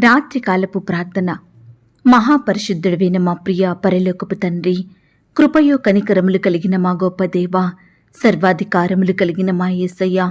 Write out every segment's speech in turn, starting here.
రాత్రికాలపు ప్రార్థన. మహాపరిశుద్ధుడైన మా ప్రియ పరలోకపు తండ్రి కృపయో కనికరములు కలిగిన మా గొప్ప దేవ సర్వాధికారములు కలిగిన మా యేసయ్య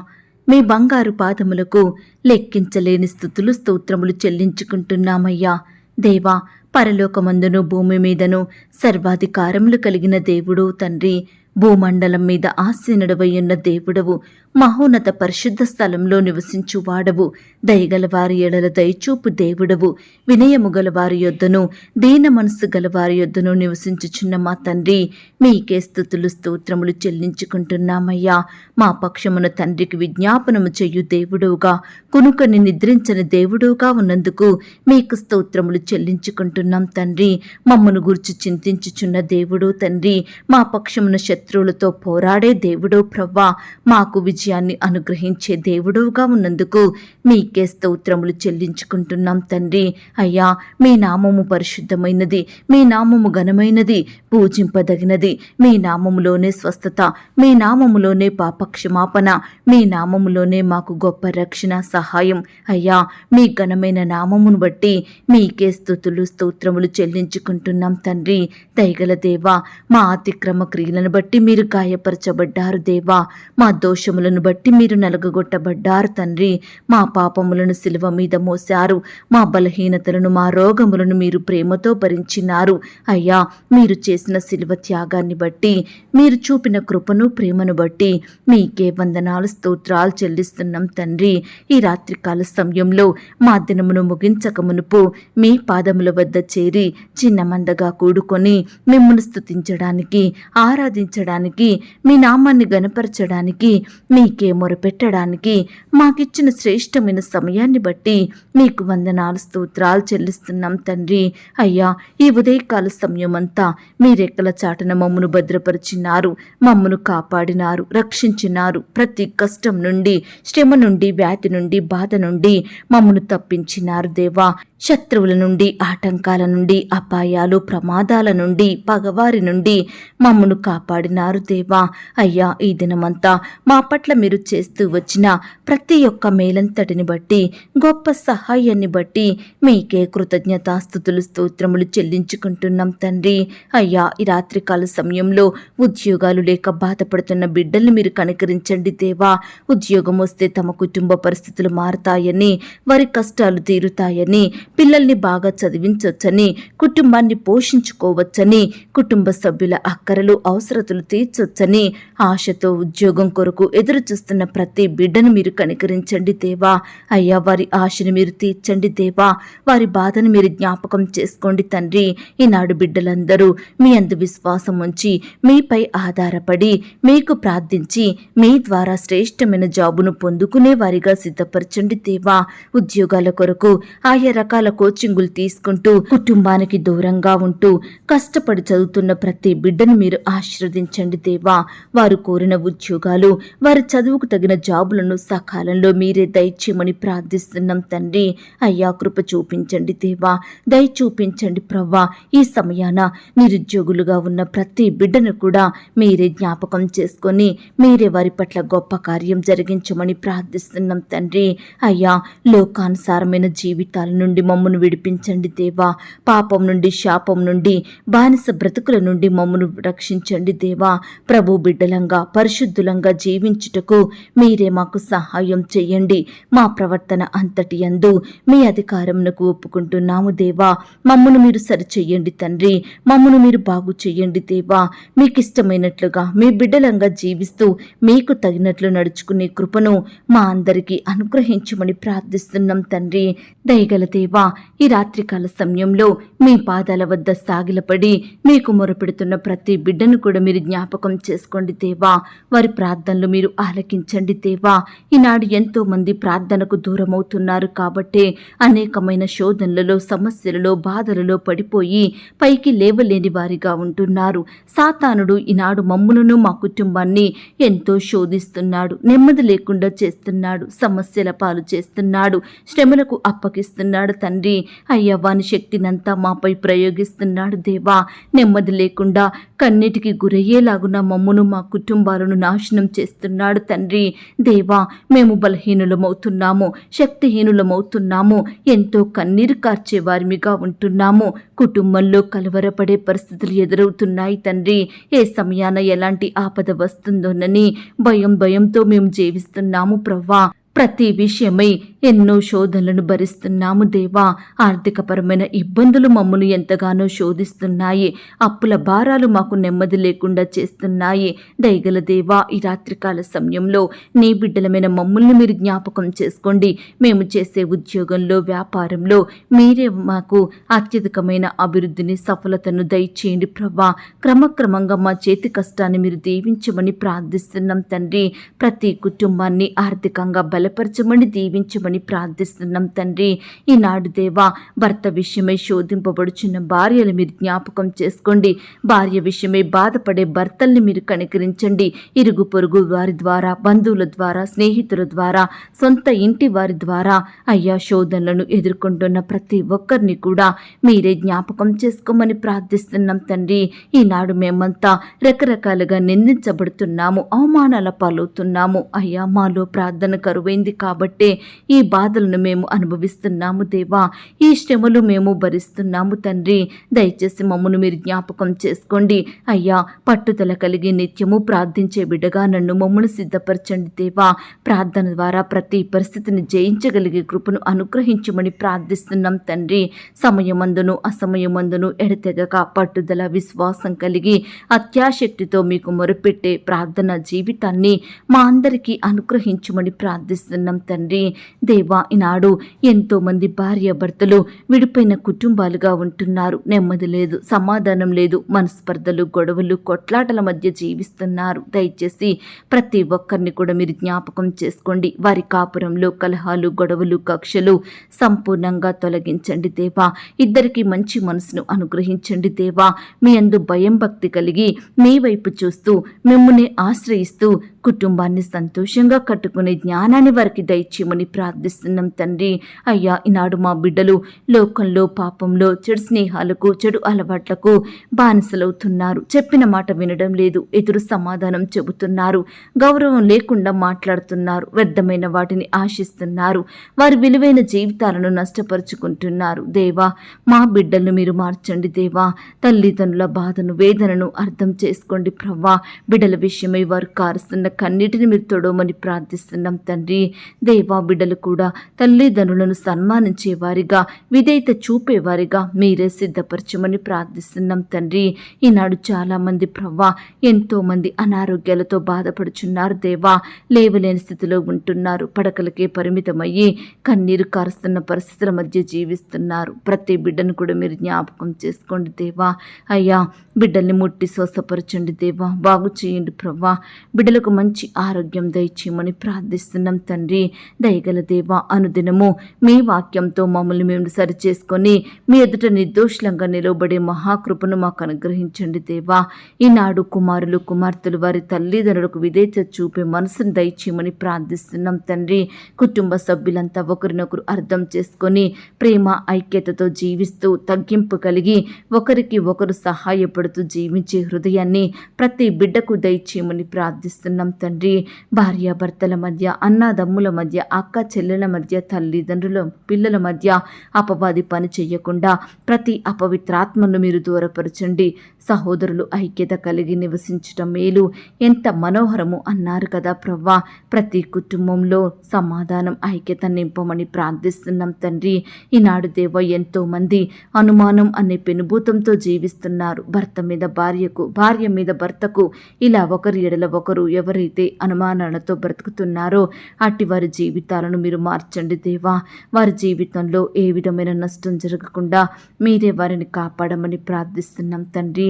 మీ బంగారు పాదములకు లెక్కించలేని స్థుతులు స్తోత్రములు చెల్లించుకుంటున్నామయ్యా. దేవా పరలోకమందును భూమి మీదను సర్వాధికారములు కలిగిన దేవుడు తండ్రి భూమండలం మీద ఆసీనుడవయ్యున్న దేవుడవు. మహోన్నత పరిశుద్ధ స్థలంలో నివసించు వాడవు. దయగలవారి ఎడల దయచూపు దేవుడవు. వినయము గలవారి యొద్దను దీన మనస్సు గలవారి యొద్దను నివసించుచున్న మా తండ్రి మీకే స్థుతులు స్తోత్రములు చెల్లించుకుంటున్నామయ్యా. మా పక్షమున తండ్రికి విజ్ఞాపనము చెయ్యు దేవుడుగా కునుకని నిద్రించని దేవుడుగా ఉన్నందుకు మీకు స్తోత్రములు చెల్లించుకుంటున్నాం తండ్రి. మమ్మను గురించి చింతించుచున్న దేవుడు తండ్రి. మా పక్షమున శత్రువులతో పోరాడే దేవుడు ప్రవ్వా. మాకు విజయాన్ని అనుగ్రహించే దేవుడుగా ఉన్నందుకు మీకే స్తోత్రములు చెల్లించుకుంటున్నాం తండ్రి. అయ్యా మీ నామము పరిశుద్ధమైనది మీ నామము ఘనమైనది పూజింపదగినది. మీ నామములోనే స్వస్థత మీ నామములోనే పాపక్షమాపణ మీ నామములోనే మాకు గొప్ప రక్షణ సహాయం. అయ్యా మీ ఘనమైన నామమును బట్టి మీకే స్థుతులు స్తోత్రములు చెల్లించుకుంటున్నాం తండ్రి. దయగల దేవా మా అతిక్రమ క్రియలను బట్టి మీరు గాయపరచబడ్డారు దేవా. మా దోషములను బట్టి మీరు నలగగొట్టబడ్డారు తండ్రి. మా పాపములను సిలువ మీద మోశారు. మా బలహీనతలను మా రోగములను మీరు ప్రేమతో భరించినారు. అయ్యా మీరు చేసిన సిలువ త్యాగాన్ని బట్టి మీరు చూపిన కృపను ప్రేమను బట్టి మీకే వందనాలు స్తోత్రాలు చెల్లిస్తున్నాం తండ్రి. ఈ రాత్రికాల సమయంలో మా దినమును ముగించక మునుపు మీ పాదముల వద్ద చేరి చిన్న మందగా కూడుకొని మిమ్మల్ని స్తుతించడానికి ఆరాధించడానికి మీ నామాన్ని గనపరచడానికి మీకే మొరపెట్టడానికి మాకిచ్చిన శ్రేష్టమైన సమయాన్ని బట్టి మీకు వందనాలు స్తోత్రాలు చెల్లిస్తున్నాం తండ్రి. అయ్యా ఈ ఉదయకాల సమయం అంతా మీ రెక్కల మమ్మను భద్రపరిచినారు మమ్మను కాపాడినారు రక్షించినారు. ప్రతి కష్టం నుండి శ్రమ నుండి వ్యాధి నుండి బాధ నుండి మమ్మను తప్పించినారు దేవా. శత్రువుల నుండి ఆటంకాల నుండి అపాయాలు ప్రమాదాల నుండి పగవారి నుండి మమ్మను కాపాడినారు దేవా. అయ్యా ఈ దినమంతా మా పట్ల మీరు చేస్తూ వచ్చిన ప్రతి ఒక్క మేలంతటిని బట్టి గొప్ప సహాయాన్ని బట్టి మీకే కృతజ్ఞతాస్థుతులు స్తోత్రములు చెల్లించుకుంటున్నాం తండ్రి. అయ్యా ఈ రాత్రికాల సమయంలో ఉద్యోగాలు లేక బాధపడుతున్న బిడ్డల్ని మీరు కనికరించండి దేవా. ఉద్యోగం వస్తే తమ కుటుంబ పరిస్థితులు మారతాయని వారి కష్టాలు తీరుతాయని పిల్లల్ని బాగా చదివించవచ్చని కుటుంబాన్ని పోషించుకోవచ్చని కుటుంబ సభ్యుల అక్కరలు అవసరతలు తీర్చొచ్చని ఆశతో ఉద్యోగం కొరకు ఎదురు చూస్తున్న ప్రతి బిడ్డను మీరు కనికరించండి దేవా. అయ్యా వారి ఆశను మీరు తీర్చండి దేవా. వారి బాధను మీరు జ్ఞాపకం చేసుకోండి తండ్రి. ఈనాడు బిడ్డలందరూ మీ అందు విశ్వాసం ఉంచి మీపై ఆధారపడి మీకు ప్రార్థించి మీ ద్వారా శ్రేష్టమైన జాబును పొందుకునే వారిగా సిద్ధపరచండి దేవా. ఉద్యోగాల కొరకు ఆయా రకాల కోచింగులు తీసుకుంటూ కుటుంబానికి దూరంగా ఉంటూ కష్టపడి చదువుతున్న ప్రతి బిడ్డను మీరు ఆశీర్వదించండి దేవా. వారు కోరిన ఉద్యోగాలు వారి చదువుకు తగిన జాబులను సకాలంలో మీరే దయచేయమని ప్రార్థిస్తున్నాం తండ్రి. అయ్యా కృప చూపించండి దేవా దయ చూపించండి ప్రవ్వా. ఈ సమయాన నిరుద్యోగులుగా ఉన్న ప్రతి బిడ్డను కూడా మీరే జ్ఞాపకం చేసుకొని మీరే వారి పట్ల గొప్ప కార్యం జరిగించమని ప్రార్థిస్తున్నాం తండ్రి. అయ్యా లోకానుసారమైన జీవితాల నుండి మమ్మను విడిపించండి దేవా. పాపం నుండి శాపం నుండి బానిస బ్రతుకుల నుండి మమ్మను రక్షించండి దేవా. ప్రభు బిడ్డలంగా పరిశుద్ధులంగా జీవించుట జీవించుటకు మీరే మాకు సహాయం చేయండి. మా ప్రవర్తన అంతటి అందు మీ అధికారంనకు ఒప్పుకుంటున్నాము దేవా. మమ్మను మీరు సరిచెయ్యండి తండ్రి. మమ్మను మీరు బాగు చెయ్యండి దేవా. మీకు ఇష్టమైనట్లుగా మీ బిడ్డలంగా జీవిస్తూ మీకు తగినట్లు నడుచుకునే కృపను మా అందరికీ అనుగ్రహించమని ప్రార్థిస్తున్నాం తండ్రి. దయగల దేవా ఈ రాత్రికాల సమయంలో మీ పాదాల వద్ద సాగిలపడి మీకు మొరపెడుతున్న ప్రతి బిడ్డను కూడా మీరు జ్ఞాపకం చేసుకోండి దేవా. వారి ప్రార్థనలు మీరు ఆలకించండి దేవా. ఈనాడు ఎంతో మంది ప్రార్థనకు దూరమవుతున్నారు కాబట్టే అనేకమైన శోధనలలో సమస్యలలో బాధలలో పడిపోయి పైకి లేవలేని వారిగా ఉంటున్నారు. సాతానుడు ఈనాడు మమ్ములను మా కుటుంబాన్ని ఎంతో శోధిస్తున్నాడు. నెమ్మది లేకుండా చేస్తున్నాడు. సమస్యల పాలు చేస్తున్నాడు. శ్రమలకు అప్పగిస్తున్నాడు తండ్రి. అయ్యా వాని శక్తినంతా మాపై ప్రయోగిస్తున్నాడు దేవా. నెమ్మది లేకుండా కన్నిటికి గురయ్యేలాగున మమ్మును మా కుటుంబాలను నాశనం చేస్తున్నాడు తండ్రి. దేవా మేము బలహీనులమవుతున్నాము శక్తిహీనులమవుతున్నాము ఎంతో కన్నీరు కార్చే వారిమిగా ఉంటున్నాము. కుటుంబంలో కలవరపడే పరిస్థితులు ఎదురవుతున్నాయి తండ్రి. ఏ సమయాన ఎలాంటి ఆపద వస్తుందోనని భయం భయంతో మేము జీవిస్తున్నాము ప్రవ్వా. ప్రతి విషయమై ఎన్నో శోధనలను భరిస్తున్నాము దేవా. ఆర్థికపరమైన ఇబ్బందులు మమ్మను ఎంతగానో శోధిస్తున్నాయి. అప్పుల భారాలు మాకు నెమ్మది లేకుండా చేస్తున్నాయి. దయగల దేవా ఈ రాత్రికాల సమయంలో నీ బిడ్డలమైన మమ్మల్ని మీరు జ్ఞాపకం చేసుకోండి. మేము చేసే ఉద్యోగంలో వ్యాపారంలో మీరే మాకు అత్యధికమైన అభివృద్ధిని సఫలతను దయచేయండి ప్రభా. క్రమక్రమంగా మా చేతి కష్టాన్ని మీరు దీవించమని ప్రార్థిస్తున్నాం తండ్రి. ప్రతి కుటుంబాన్ని ఆర్థికంగా బల బలపరచమని దీవించమని ప్రార్థిస్తున్నాం తండ్రి. ఈనాడు దేవా భర్త విషయమై శోధింపబడుచున్న భార్యలు మీరు జ్ఞాపకం చేసుకోండి. భార్య విషయమై బాధపడే భర్తల్ని మీరు కనికరించండి. ఇరుగు పొరుగు వారి ద్వారా బంధువుల ద్వారా స్నేహితుల ద్వారా సొంత ఇంటి వారి ద్వారా అయ్యా శోధనలను ఎదుర్కొంటున్న ప్రతి ఒక్కరిని కూడా మీరే జ్ఞాపకం చేసుకోమని ప్రార్థిస్తున్నాం తండ్రి. ఈనాడు మేమంతా రకరకాలుగా నిందించబడుతున్నాము అవమానాల పాలవుతున్నాము. అయ్యా మాలో ప్రార్థన కరువైంది. కాబట్టే ఈ బాధలను మేము అనుభవిస్తున్నాము దేవా. ఈ శ్రమలు మేము భరిస్తున్నాము తండ్రి. దయచేసి మమ్మను మీరు జ్ఞాపకం చేసుకోండి. అయ్యా పట్టుదల కలిగి నిత్యము ప్రార్థించే బిడ్డగా నన్ను మమ్మను సిద్ధపరచండి దేవా. ప్రార్థన ద్వారా ప్రతి పరిస్థితిని జయించగలిగే కృపను అనుగ్రహించమని ప్రార్థిస్తున్నాం తండ్రి. సమయమందును అసమయమందును ఎడతెగక పట్టుదల విశ్వాసం కలిగి అత్యాశక్తితో మీకు మొరుపెట్టే ప్రార్థన జీవితాన్ని మా అందరికీ అనుగ్రహించమని ప్రార్థిస్తున్నాం. తండ్రి దేవా ఈనాడు ఎంతో మంది భార్య భర్తలు విడిపోయిన కుటుంబాలుగా ఉంటున్నారు. నెమ్మది లేదు సమాధానం లేదు మనస్పర్ధలు గొడవలు కొట్లాటల మధ్య జీవిస్తున్నారు. దయచేసి ప్రతి ఒక్కరిని కూడా మీరు జ్ఞాపకం చేసుకోండి. వారి కాపురంలో కలహాలు గొడవలు కక్షలు సంపూర్ణంగా తొలగించండి దేవా. ఇద్దరికి మంచి మనసును అనుగ్రహించండి దేవా. మీ అందు భయం భక్తి కలిగి మీ వైపు చూస్తూ మిమ్మల్ని ఆశ్రయిస్తూ కుటుంబాన్ని సంతోషంగా కట్టుకునే జ్ఞానాన్ని వారికి దయచేయమని ప్రార్థిస్తున్నాం తండ్రి. అయ్యా ఈనాడు మా బిడ్డలు లోకంలో పాపంలో చెడు స్నేహాలకు చెడు అలవాట్లకు బానిసలవుతున్నారు. చెప్పిన మాట వినడం లేదు ఎదురు సమాధానం చెబుతున్నారు గౌరవం లేకుండా మాట్లాడుతున్నారు వ్యర్థమైన వాటిని ఆశిస్తున్నారు వారి విలువైన జీవితాలను నష్టపరుచుకుంటున్నారు. దేవా మా బిడ్డలను మీరు మార్చండి దేవా. తల్లిదండ్రుల బాధను వేదనను అర్థం చేసుకోండి ప్రవ్వా. బిడ్డల విషయమై వారు కారుస్తున్న కన్నిటిని మీరు తొడవమని ప్రార్థిస్తున్నాం తండ్రి. దేవా బిడ్డలు కూడా తల్లిదండ్రులను సన్మానించే వారిగా విధేయత చూపేవారిగా మీరే సిద్ధపరచమని ప్రార్థిస్తున్నాం తండ్రి. ఈనాడు చాలామంది ప్రవ్వా ఎంతోమంది అనారోగ్యాలతో బాధపడుచున్నారు దేవా. లేవలేని స్థితిలో ఉంటున్నారు పడకలకే పరిమితమయ్యి కన్నీరు కారుస్తున్న పరిస్థితుల మధ్య జీవిస్తున్నారు. ప్రతి బిడ్డను కూడా మీరు జ్ఞాపకం చేసుకోండి దేవా. అయ్యా బిడ్డల్ని ముట్టి స్వస్థపరచండి దేవా. బాగు చేయండి ప్రవ్వా. బిడ్డలకు మంచి మంచి ఆరోగ్యం దయచేయమని ప్రార్థిస్తున్నాం తండ్రి. దయగల దేవా అనుదినము మీ వాక్యంతో మమ్మల్ని మేము సరిచేసుకొని మీ ఎదుట నిర్దోషులంగా నిలవబడే మహాకృపను మాకు అనుగ్రహించండి దేవా. ఈనాడు కుమారులు కుమార్తెలు వారి తల్లిదండ్రులకు విధేయత చూపే మనసును దయచేయమని ప్రార్థిస్తున్నాం తండ్రి. కుటుంబ సభ్యులంతా ఒకరినొకరు అర్థం చేసుకొని ప్రేమ ఐక్యతతో జీవిస్తూ తగ్గింపు కలిగి ఒకరికి ఒకరు సహాయపడుతూ జీవించే హృదయాన్ని ప్రతి బిడ్డకు దయచేయమని ప్రార్థిస్తున్నాం తండ్రి భార్యాభర్తల మధ్య అన్నదమ్ముల మధ్య అక్క చెల్లెల మధ్య తల్లిదండ్రుల పిల్లల మధ్య అపవాది పని చేయకుండా ప్రతి అపవిత్రాత్మను మీరు దూరపరచండి. సహోదరులు ఐక్యత కలిగి నివసించటం మేలు. ఎంత మనోహరము అన్నారు కదా ప్రవ్వా! ప్రతి కుటుంబంలో సమాధానం ఐక్యత నింపమని ప్రార్థిస్తున్నాం తండ్రి. ఈనాడు దేవ ఎంతో మంది అనుమానం అనే పెనుభూతంతో జీవిస్తున్నారు. భర్త మీద భార్యకు భార్య మీద భర్తకు ఇలా ఒకరి ఎడల ఒకరు ఎవరైతే అనుమానాలతో బ్రతుకుతున్నారో అట్టి వారి జీవితాలను మీరు మార్చండి దేవా. వారి జీవితంలో ఏ విధమైన నష్టం జరగకుండా మీరే వారిని కాపాడమని ప్రార్థిస్తున్నాం తండ్రి.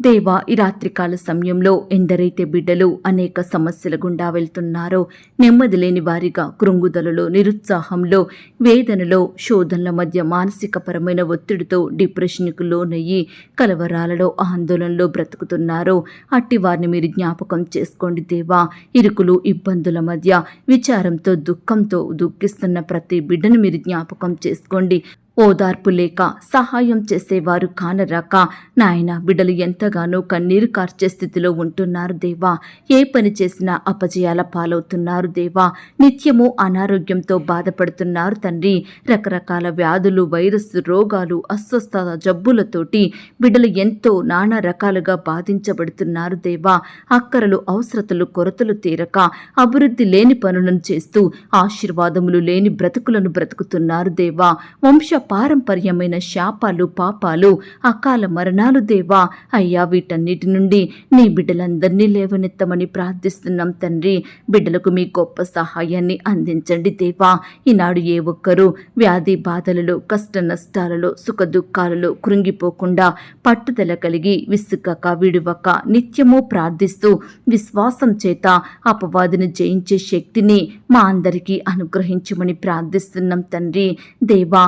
దేవా ఈ రాత్రికాల సమయంలో ఎందరైతే బిడ్డలు అనేక సమస్యల గుండా వెళ్తున్నారో నెమ్మది లేని వారిగా కృంగుదలలో నిరుత్సాహంలో వేదనలో శోధనల మధ్య మానసికపరమైన ఒత్తిడితో డిప్రెషన్కు లోనయ్యి కలవరాలలో ఆందోళనలో బ్రతుకుతున్నారో అట్టి వారిని మీరు జ్ఞాపకం చేసుకోండి దేవా. ఇరుకులు ఇబ్బందుల మధ్య విచారంతో దుఃఖంతో దుఃఖిస్తున్న ప్రతి బిడ్డను మీరు జ్ఞాపకం చేసుకోండి. ఓదార్పు లేక సహాయం చేసేవారు కానరాక నాయన బిడ్డలు ఎంతగానో కన్నీరు కార్చే స్థితిలో ఉంటున్నారు దేవా. ఏ పని చేసినా అపజయాల పాలవుతున్నారు దేవా. నిత్యము అనారోగ్యంతో బాధపడుతున్నారు తండ్రి. రకరకాల వ్యాధులు వైరస్ రోగాలు అస్వస్థత జబ్బులతోటి బిడ్డలు ఎంతో నానా రకాలుగా బాధించబడుతున్నారు దేవా. అక్కరలు అవసరతలు కొరతలు తీరక అభివృద్ధి లేని పనులను చేస్తూ ఆశీర్వాదములు లేని బ్రతుకులను బ్రతుకుతున్నారు దేవా. వంశ పారంపర్యమైన శాపాలు పాపాలు అకాల మరణాలు దేవా. అయ్యా వీటన్నిటి నుండి నీ బిడ్డలందరినీ లేవనెత్తమని ప్రార్థిస్తున్నాం తండ్రి. బిడ్డలకు మీ గొప్ప సహాయాన్ని అందించండి దేవా. ఈనాడు ఏ ఒక్కరూ వ్యాధి బాధలలో కష్ట నష్టాలలో సుఖ దుఃఖాలలో కృంగిపోకుండా పట్టుదల కలిగి విసుగక విడువక నిత్యము ప్రార్థిస్తూ విశ్వాసం చేత అపవాదిని జయించే శక్తిని మా అందరికీ అనుగ్రహించమని ప్రార్థిస్తున్నాం తండ్రి. దేవా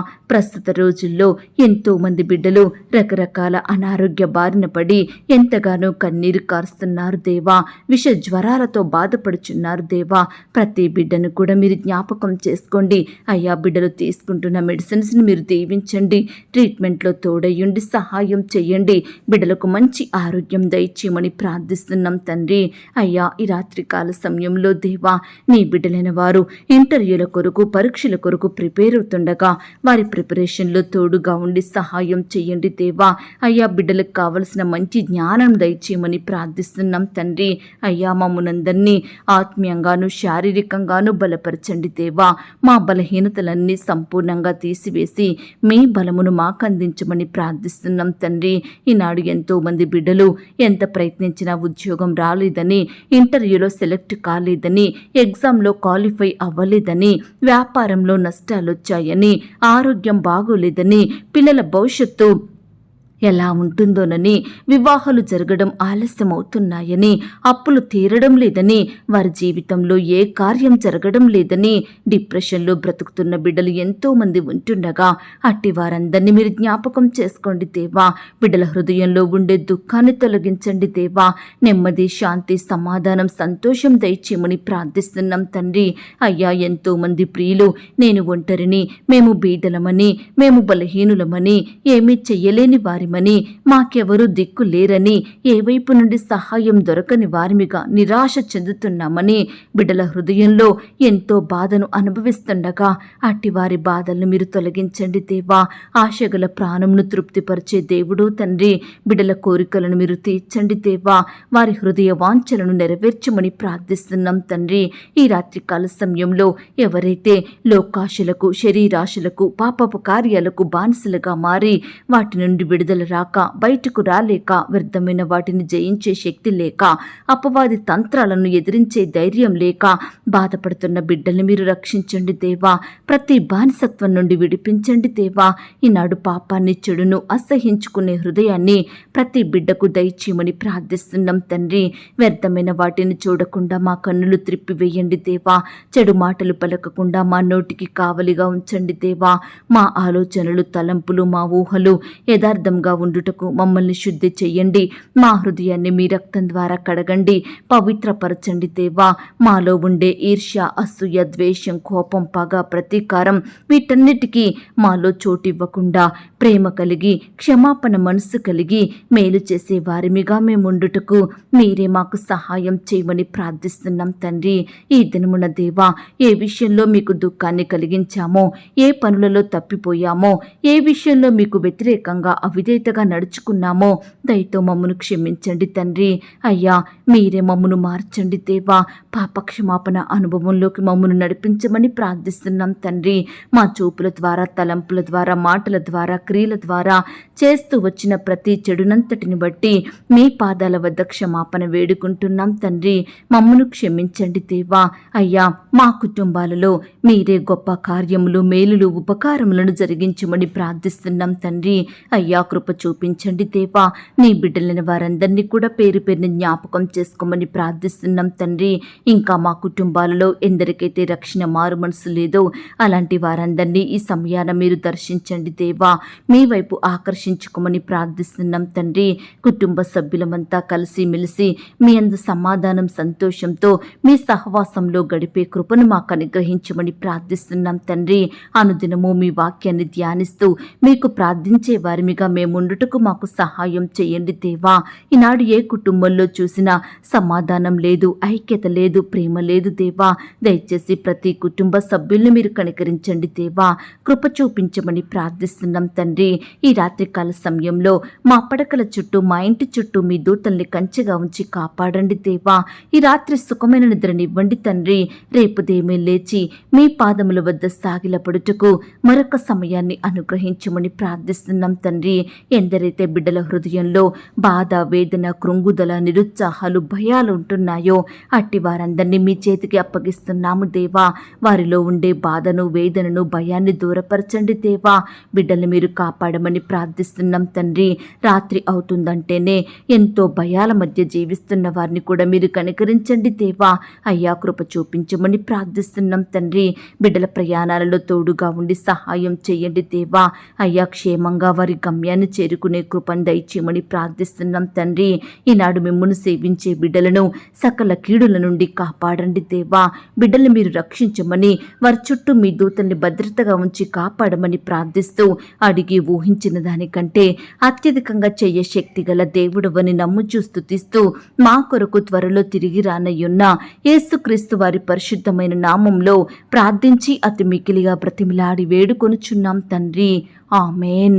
ప్రస్తుత రోజుల్లో ఎంతో మంది బిడ్డలు రకరకాల అనారోగ్య బారిన పడి ఎంతగానో కన్నీరు కారుస్తున్నారు దేవా. విష జ్వరాలతో బాధపడుచున్నారు దేవా. ప్రతి బిడ్డను కూడా మీరు జ్ఞాపకం చేసుకోండి. అయ్యా బిడ్డలు తీసుకుంటున్న మెడిసిన్స్ని మీరు దీవించండి. ట్రీట్మెంట్లో తోడయ్యండి సహాయం చేయండి బిడ్డలకు మంచి ఆరోగ్యం దయచేయమని ప్రార్థిస్తున్నాం తండ్రి. అయ్యా ఈ రాత్రికాల సమయంలో దేవా నీ బిడ్డలైన వారు ఇంటర్వ్యూల కొరకు పరీక్షల కొరకు ప్రిపేర్ అవుతుండగా వారి ఆపరేషన్లో తోడుగా ఉండి సహాయం చేయండి దేవా. అయ్యా బిడ్డలకు కావలసిన మంచి జ్ఞానం దయచేయమని ప్రార్థిస్తున్నాం తండ్రి. అయ్యా మమ్మునందరినీ ఆత్మీయంగాను శారీరకంగాను బలపరచండి దేవా. మా బలహీనతలన్నీ సంపూర్ణంగా తీసివేసి మీ బలమును మాకు అందించమని ప్రార్థిస్తున్నాం తండ్రి. ఈనాడు ఎంతో మంది బిడ్డలు ఎంత ప్రయత్నించినా ఉద్యోగం రాలేదని ఇంటర్వ్యూలో సెలెక్ట్ కాలేదని ఎగ్జామ్లో క్వాలిఫై అవ్వలేదని వ్యాపారంలో నష్టాలు వచ్చాయని ఆరోగ్యం బాగోలేదని పిల్లల భవిష్యత్తు ఎలా ఉంటుందోనని వివాహాలు జరగడం ఆలస్యమవుతున్నాయని అప్పులు తీరడం లేదని వారి జీవితంలో ఏ కార్యం జరగడం లేదని డిప్రెషన్లో బ్రతుకుతున్న బిడ్డలు ఎంతోమంది ఉంటుండగా అట్టి వారందరినీ మీరు జ్ఞాపకం చేసుకోండి దేవా. బిడ్డల హృదయంలో ఉండే దుఃఖాన్ని తొలగించండి దేవా. నెమ్మది శాంతి సమాధానం సంతోషం దయచేయమని ప్రార్థిస్తున్నాం తండ్రి. అయ్యా ఎంతోమంది ప్రియులు నేను ఒంటరిని మేము బీదలమని మేము బలహీనులమని ఏమీ చెయ్యలేని వారిమని మాకెవరూ దిక్కు లేరని ఏ వైపు నుండి సహాయం దొరకని వారిమిగా నిరాశ చెందుతున్నామని బిడ్డల హృదయంలో ఎంతో బాధను అనుభవిస్తుండగా అట్టి వారి బాధలను మీరు తొలగించండి దేవా. ఆశగల ప్రాణమును తృప్తిపరిచే దేవుడు తండ్రి బిడ్డల కోరికలను మీరు తీర్చండి దేవా. వారి హృదయ వాంఛలను నెరవేర్చమని ప్రార్థిస్తున్నాం తండ్రి. ఈ రాత్రికాల సమయంలో ఎవరైతే లోకాశలకు శరీరాశలకు పాపపు కార్యాలకు బానిసలుగా మారి వాటి నుండి విడుదల రాక బయటకు రాలేక వ్యర్థమైన వాటిని జయించే శక్తి లేక అపవాది తంత్రాలను ఎదిరించే ధైర్యం లేక బాధపడుతున్న బిడ్డల్ని మీరు రక్షించండి దేవా. ప్రతి బానిసత్వం నుండి విడిపించండి దేవా. ఈనాడు పాపాన్ని చెడును అసహించుకునే హృదయాన్ని ప్రతి బిడ్డకు దయచేయమని ప్రార్థిస్తున్నాం తండ్రి. వ్యర్థమైన వాటిని చూడకుండా మా కన్నులు త్రిప్పివేయండి దేవా. చెడు మాటలు పలకకుండా మా నోటికి కావలిగా ఉంచండి దేవా. మా ఆలోచనలు తలంపులు మా ఊహలు యథార్థంగా ఉండుటకు మమ్మల్ని శుద్ధి చెయ్యండి. మా హృదయాన్ని మీ రక్తం ద్వారా కడగండి. పవిత్రపరచండి దేవా. మాలో ఉండే ఈర్ష్య అసూయ ద్వేషం కోపం పగ ప్రతీకారం వీటన్నిటికీ మాలో చోటివ్వకుండా ప్రేమ కలిగి క్షమాపణ మనసు కలిగి మేలు చేసే వారిమిగా మేముండుటకు మీరే మాకు సహాయం చేయమని ప్రార్థిస్తున్నాం తండ్రి. ఈ దినమున దేవా ఏ విషయంలో మీకు దుఃఖాన్ని కలిగించామో ఏ పనులలో తప్పిపోయామో ఏ విషయంలో మీకు వ్యతిరేకంగా అవిధేయతగా నడుచుకున్నామో దయతో మమ్మను క్షమించండి తండ్రి. అయ్యా మీరే మమ్మను మార్చండి దేవా. పాపక్షమాపణ అనుభవంలోకి మమ్మను నడిపించమని ప్రార్థిస్తున్నాం తండ్రి. మా చూపుల ద్వారా తలంపుల ద్వారా మాటల ద్వారా క్రియల ద్వారా చేస్తూ వచ్చిన ప్రతి చెడునంతటిని బట్టి మీ పాదాల వద్ద క్షమాపణ వేడుకుంటున్నాం తండ్రి. మమ్మను క్షమించండి దేవా. అయ్యా మా కుటుంబాలలో మీరే గొప్ప కార్యములు మేలులు ఉపకారములను జరిగించమని ప్రార్థిస్తున్నాం తండ్రి. అయ్యా కృప చూపించండి దేవా. నీ బిడ్డలైన వారందరినీ కూడా పేరు పేరుని జ్ఞాపకం చేసుకోమని ప్రార్థిస్తున్నాం తండ్రి. ఇంకా మా కుటుంబాలలో ఎందరికైతే రక్షణ మారు మనసు లేదో అలాంటి వారందరినీ ఈ సమయాన మీరు దర్శించండి దేవా. మీ వైపు ఆకర్షించుకోమని ప్రార్థిస్తున్నాం తండ్రి. కుటుంబ సభ్యులమంతా కలిసి మెలిసి మీ అందు సమాధానం సంతోషంతో మీ సహవాసంలో గడిపే కృపను మాకు అనుగ్రహించమని ప్రార్థిస్తున్నాం తండ్రి. అనుదినము మీ వాక్యాన్ని ధ్యానిస్తూ మీకు ప్రార్థించే వారిమిగా మేముండుటకు మాకు సహాయం చేయండి దేవా. ఈనాడు ఏ కుటుంబంలో చూసినా సమాధానం లేదు ఐక్యత లేదు ప్రేమ లేదు దేవా. దయచేసి ప్రతి కుటుంబ సభ్యుల్ని మీరు కనికరించండి దేవా. కృప చూపించమని ప్రార్థిస్తున్నాం తండ్రి. ఈ రాత్రికాల సమయంలో మా పడకల చుట్టూ మా ఇంటి చుట్టూ మీ దూతల్ని కంచెగా ఉంచి కాపాడండి దేవా. ఈ రాత్రి సుఖమైన నిద్రనివ్వండి తండ్రి. రేపుదేమే లేచి మీ పాదముల వద్ద సాగిలపడుటకు మరొక సమయాన్ని అనుగ్రహించమని ప్రార్థిస్తున్నాం తండ్రి. ఎందరైతే బిడ్డల హృదయంలో బాధ వేదన కృంగుదల నిరుత్సాహాలు భయాలు ఉంటున్నాయో అట్టి వారందరినీ మీ చేతికి అప్పగిస్తున్నాము దేవా. వారిలో ఉండే బాధను వేదనను భయాన్ని దూరపరచండి దేవా. బిడ్డలు మీరు కాపాడమని ప్రార్థిస్తున్నాం తండ్రి. రాత్రి అవుతుందంటేనే ఎంతో భయాల మధ్య జీవిస్తున్న వారిని కూడా మీరు కనికరించండి దేవా. అయ్యా కృప చూపించమని ప్రార్థిస్తున్నాం తండ్రి. బిడ్డల ప్రయాణాలలో తోడుగా ఉండి సహాయం చేయండి దేవా. అయ్యా క్షేమంగా వారి గమ్యాన్ని చేరుకునే కృపను దయచేయమని ప్రార్థిస్తున్నాం తండ్రి. ఈనాడు మిమ్మల్ని సేవించే బిడ్డలను సకల కీడుల నుండి కాపాడండి దేవా. బిడ్డలు మీరు రక్షించమని వారి చుట్టూ మీ దూతల్ని భద్రతగా ఉంచి కాపాడమని ప్రార్థిస్తూ అడిగి ఊహించిన దానికంటే అత్యధికంగా చెయ్య శక్తి గల దేవుడవని నమ్ముచూ స్తుతిస్తూ మా కొరకు త్వరలో తిరిగి రానయ్యున్న యేసుక్రీస్తు వారి పరిశుద్ధమైన నామంలో ప్రార్థించి అతి మికిలిగా బ్రతిమిలాడి వేడుకొనుచున్నాం తండ్రి. ఆమెన్.